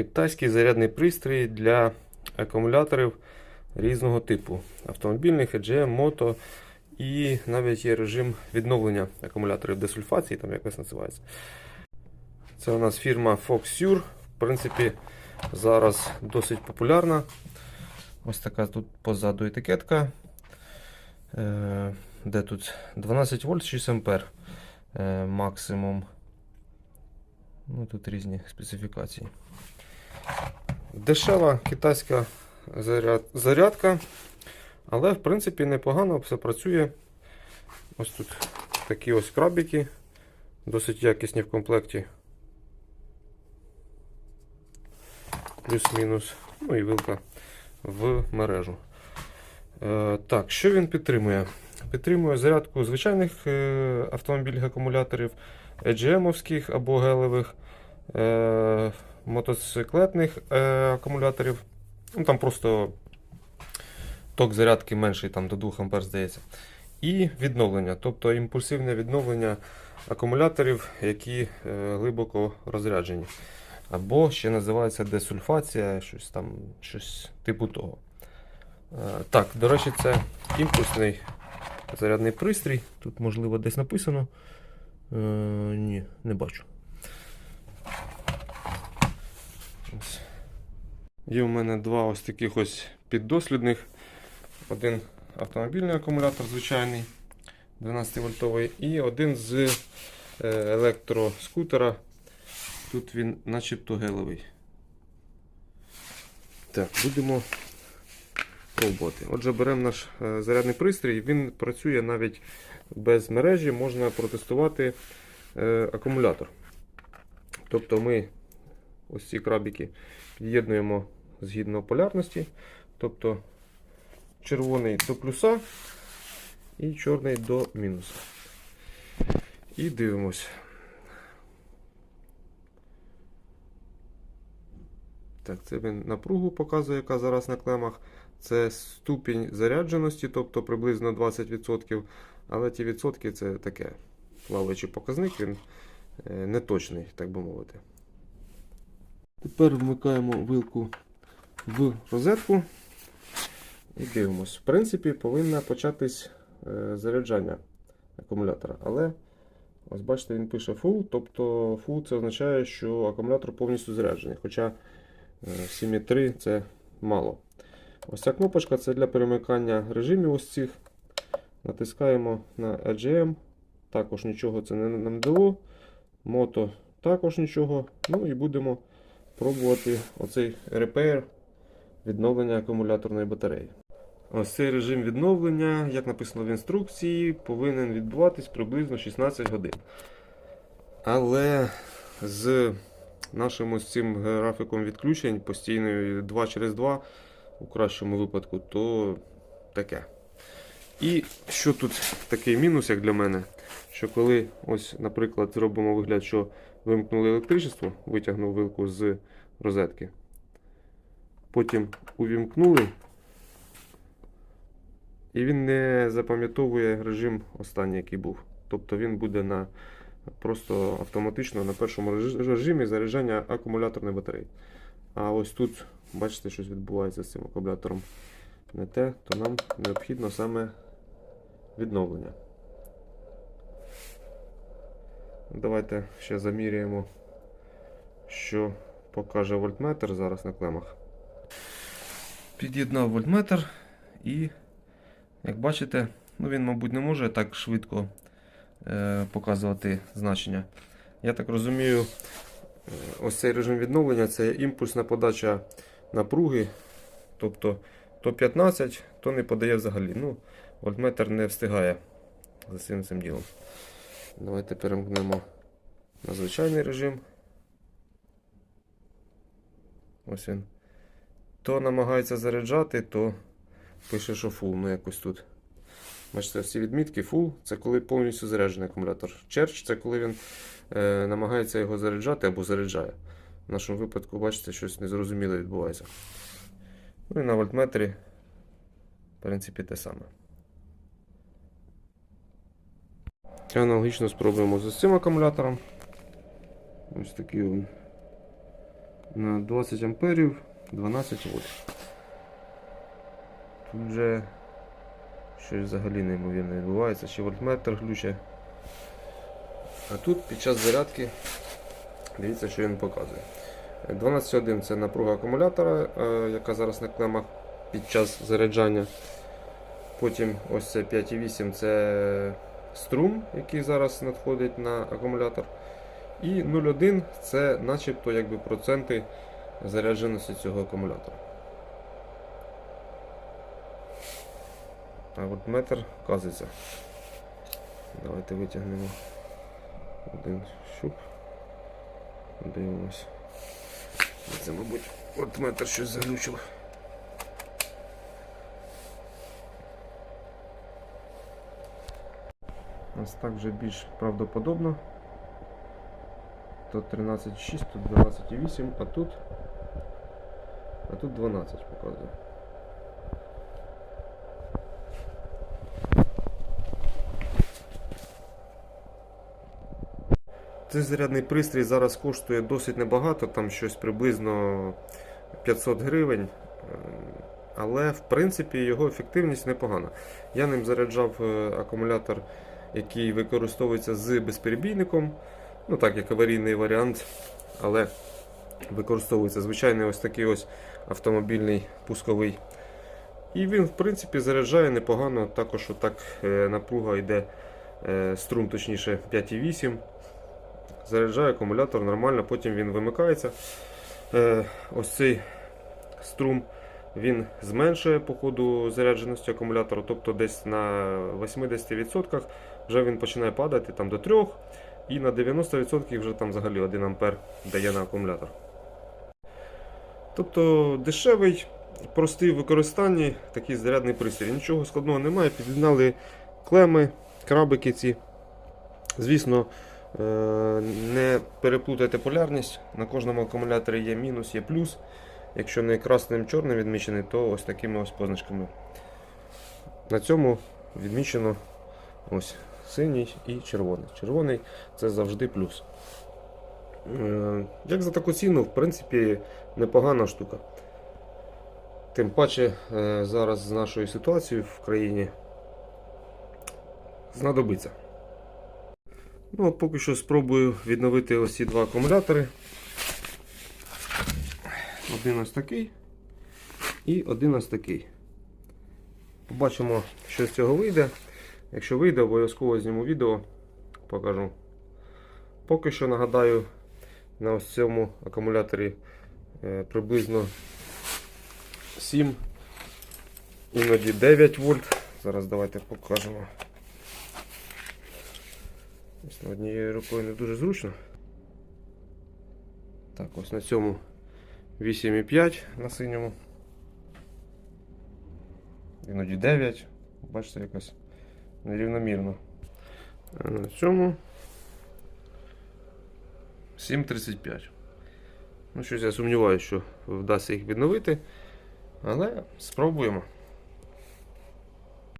Китайський зарядний пристрій для акумуляторів різного типу: автомобільних, EGM, мото і навіть є режим відновлення акумуляторів десульфації, там якось називається. Це у нас фірма Foxure. В принципі, зараз досить популярна. Ось така тут позаду етикетка. Е, Де тут 12 вольт 6 ампер е, максимум. Ну, тут різні специфікації. Дешева китайська заряд, зарядка, але в принципі непогано все працює. Ось тут такі ось крабики, досить якісні в комплекті. Плюс-мінус. Ну і вилка в мережу. Е, так, що він підтримує? Підтримує зарядку звичайних е, автомобільних акумуляторів, EGM-овських або гелевих, е, мотоциклетних е, акумуляторів. Ну, там просто ток зарядки менший, там до 2 А здається. І відновлення, тобто імпульсивне відновлення акумуляторів, які е, глибоко розряджені. Або ще називається десульфація, щось там, щось типу того. Е, Так, до речі, це імпульсний зарядний пристрій. Тут, можливо, десь написано. Е, ні, не бачу. Ось. Є у мене два ось таких ось піддослідних. Один автомобільний акумулятор звичайний 12 вольтовий і один з е, електроскутера. Тут він начебто гелевий. Так, будемо пробувати. Отже, беремо наш е, зарядний пристрій, він працює навіть без мережі, можна протестувати е, акумулятор. Тобто ми ось ці крабики під'єднуємо згідно полярності. Тобто червоний до плюса і чорний до мінуса. І дивимось. Так, це він напругу показує, яка зараз на клемах. Це ступінь зарядженості, тобто приблизно 20%. Але ті відсотки це таке плаваючий показник, він е, неточний, так би мовити. Тепер вмикаємо вилку в розетку і дивимось. В принципі, повинна початись е, заряджання акумулятора. Але ось бачите, він пише full, тобто full це означає, що акумулятор повністю заряджений. Хоча е, 7,3 це мало. Ось ця кнопочка це для перемикання режимів ось цих. Натискаємо на AGM. Також нічого це не нам дало. Мото також нічого. Ну і будемо пробувати оцей repair відновлення акумуляторної батареї. Ось цей режим відновлення, як написано в інструкції, повинен відбуватись приблизно 16 годин. Але з нашим ось цим графіком відключень постійною 2 через 2 у кращому випадку, то таке. І що тут такий мінус, як для мене, що коли, ось, наприклад, зробимо вигляд, що вимкнули електричество, витягнув вилку з розетки, потім увімкнули, і він не запам'ятовує режим останній, який був. Тобто він буде на просто автоматично на першому режимі заряджання акумуляторної батареї. А ось тут, бачите, щось відбувається з цим акумулятором не те, то нам необхідно саме відновлення. Давайте ще заміряємо, що покаже вольтметр зараз на клемах. Під'єднав вольтметр і, як бачите, ну він, мабуть, не може так швидко е, показувати значення. Я так розумію, е, ось цей режим відновлення це імпульсна подача напруги. Тобто то 15, то не подає взагалі. Ну, вольтметр не встигає за цим цим ділом. Давайте перемкнемо на звичайний режим. Ось він. То намагається заряджати, то пише, що full, ну якось тут. Бачите, всі відмітки full це коли повністю заряджений акумулятор. Черч це коли він е, намагається його заряджати або заряджає. В нашому випадку, бачите, щось незрозуміле відбувається. Ну і на вольтметрі, в принципі, те саме. Аналогічно спробуємо з цим акумулятором. Ось такий він на 20 амперів 12 вольт. Тут вже щось взагалі неймовірне відбувається, ще вольтметр глюче. А тут під час зарядки дивіться, що він показує. 12.1 це напруга акумулятора, е, яка зараз на клемах під час заряджання. Потім ось це 5,8 це струм, який зараз надходить на акумулятор. І 0,1 це начебто якби проценти зарядженості цього акумулятора. А от метр вказується. Давайте витягнемо один щуп. Дивимось. Це, мабуть, от метр щось заглючило. Ось так вже більш правдоподобно. Тут 13,6, тут 12,8, а тут. А тут 12 показує. Цей зарядний пристрій зараз коштує досить небагато, там щось приблизно 500 гривень. Але в принципі його ефективність непогана. Я ним заряджав е, акумулятор, який використовується з безперебійником. Ну так, як аварійний варіант, але використовується звичайний ось такий ось автомобільний пусковий. І він, в принципі, заряджає непогано. Також отак е, напруга йде е, струм, точніше 5,8. Заряджає акумулятор нормально, потім він вимикається. Е, Ось цей струм він зменшує по ходу зарядженості акумулятора, тобто десь на 80% вже він починає падати там, до 3 і на 90% вже там взагалі 1 А дає на акумулятор. Тобто дешевий, простий в використанні такий зарядний пристрій. Нічого складного немає. Під'єднали клеми, крабики ці. Звісно, е, не переплутайте полярність. На кожному акумуляторі є мінус, є плюс. Якщо не красним чорним відмічений, то ось такими ось позначками. На цьому відмічено ось синій і червоний. Червоний це завжди плюс. Е, Як за таку ціну, в принципі, непогана штука. Тим паче е, зараз з нашою ситуацією в країні знадобиться. Ну, а поки що спробую відновити ось ці два акумулятори. Один ось такий і один ось такий. Побачимо, що з цього вийде. Якщо вийде, обов'язково зніму відео, покажу. Поки що нагадаю, на ось цьому акумуляторі е, приблизно 7, іноді 9 вольт. Зараз давайте покажемо. Ось однією рукою не дуже зручно. Так, ось на цьому 8,5 на синьому. Іноді 9. Бачите, якось нерівномірно. А на цьому 7,35. Ну, щось я сумніваюся, що вдасться їх відновити. Але спробуємо.